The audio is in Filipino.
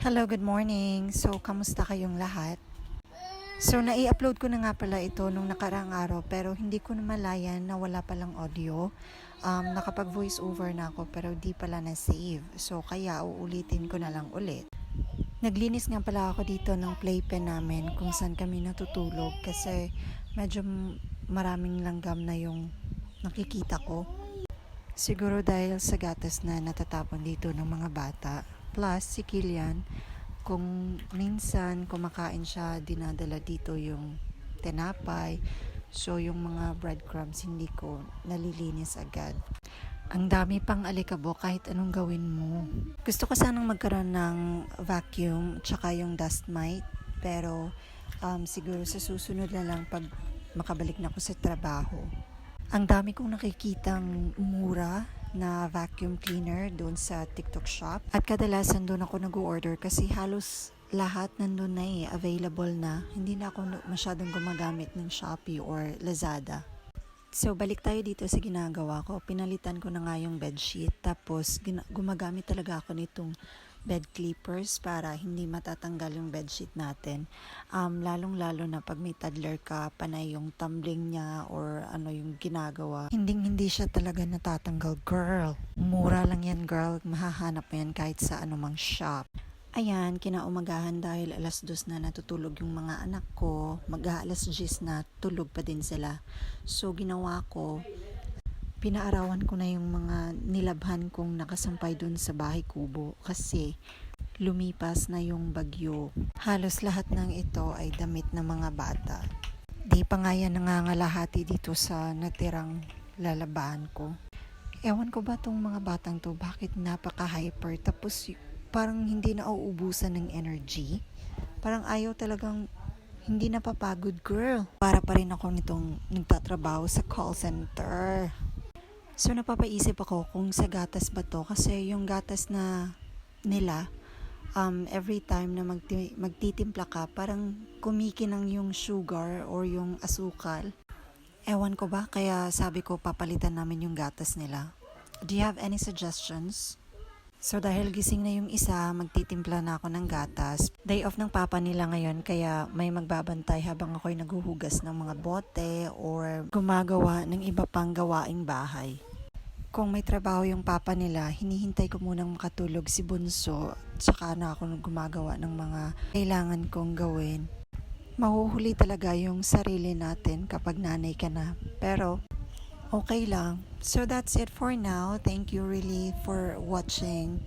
Hello, good morning. So, kamusta kayong lahat? So, nai-upload ko na nga pala ito nung nakaraang araw pero hindi ko na malayan na wala palang audio. Um, nakapag voice over na ako pero di pala na-save. So, kaya uulitin ko na lang ulit. Naglinis nga pala ako dito ng playpen namin kung saan kami natutulog kasi medyo maraming langgam na yung nakikita ko. Siguro dahil sa gatas na natatapon dito ng mga bata. Plus, si Kilian, kung minsan kumakain siya, dinadala dito yung tinapay. So, yung mga breadcrumbs, hindi ko nalilinis agad. Ang dami pang alikabok kahit anong gawin mo. Gusto ko sanang magkaroon ng vacuum tsaka yung dust mite. Pero um, siguro sa susunod na lang pag makabalik na ako sa trabaho. Ang dami kong nakikitang mura na vacuum cleaner doon sa TikTok shop. At kadalasan doon ako nag-order kasi halos lahat nandun na eh, available na. Hindi na ako masyadong gumagamit ng Shopee or Lazada. So, balik tayo dito sa ginagawa ko. Pinalitan ko na nga yung bedsheet. Tapos, gumagamit talaga ako nitong bed clippers para hindi matatanggal yung bedsheet natin. Um, lalong-lalo na pag may toddler ka, panay yung tumbling niya or ano yung ginagawa. Hindi hindi siya talaga natatanggal, girl. Mura lang yan, girl. Mahahanap mo yan kahit sa anumang shop. Ayan, kinaumagahan dahil alas dos na natutulog yung mga anak ko. Mag-aalas 10 na tulog pa din sila. So, ginawa ko, pinaarawan ko na yung mga nilabhan kong nakasampay dun sa bahay kubo kasi lumipas na yung bagyo. Halos lahat ng ito ay damit ng mga bata. Di pa nga yan nangangalahati dito sa natirang lalabahan ko. Ewan ko ba tong mga batang to, bakit napaka-hyper tapos parang hindi na uubusan ng energy. Parang ayaw talagang hindi napapagod girl. Para pa rin ako nitong nagtatrabaho sa call center. So napapaisip ako kung sa gatas ba to kasi yung gatas na nila um, every time na magti- magtitimpla ka parang kumikinang yung sugar or yung asukal. Ewan ko ba kaya sabi ko papalitan namin yung gatas nila. Do you have any suggestions? So dahil gising na yung isa, magtitimpla na ako ng gatas. Day off ng papa nila ngayon kaya may magbabantay habang ako'y naguhugas ng mga bote or gumagawa ng iba pang gawaing bahay. Kung may trabaho yung papa nila, hinihintay ko munang makatulog si Bunso tsaka na ako gumagawa ng mga kailangan kong gawin. Mahuhuli talaga yung sarili natin kapag nanay ka na. Pero okay lang. So that's it for now. Thank you really for watching.